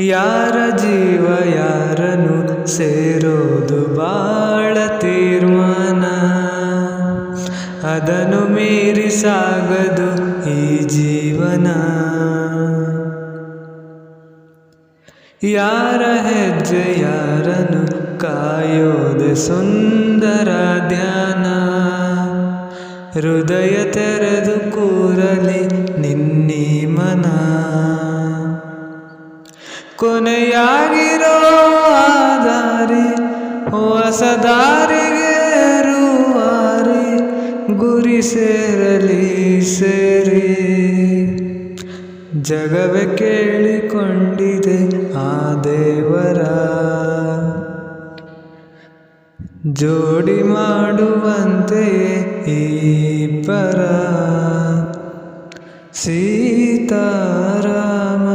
ಯಾರ ಜೀವ ಯಾರನು ಸೇರೋದು ಬಾಳ ತೀರ್ಮಾನ. ಅದನ್ನು ಮೀರಿ ಸಾಗದು ಈ ಜೀವನ. ಯಾರ ಹೆಜ್ಜೆ ಯಾರನು ಕಾಯೋದೆ ಸುಂದರ ಧ್ಯಾನ. ಹೃದಯ ತೆರೆದು ಕೂರಲಿ ನಿನ್ನೀ ಮನ. ಕೊನೆಯಾಗಿರೋ ಆದಾರಿ ದಾರಿ ಹೊಸ ರೂವಾರಿ ಗುರಿ ಸೇರಲಿ ಸೇರಿ. ಜಗವೇ ಕೇಳಿಕೊಂಡಿದೆ ಆ ದೇವರ. ಜೋಡಿ ಮಾಡುವಂತೆ ಈ ಪರ ಸೀತಾರಾಮ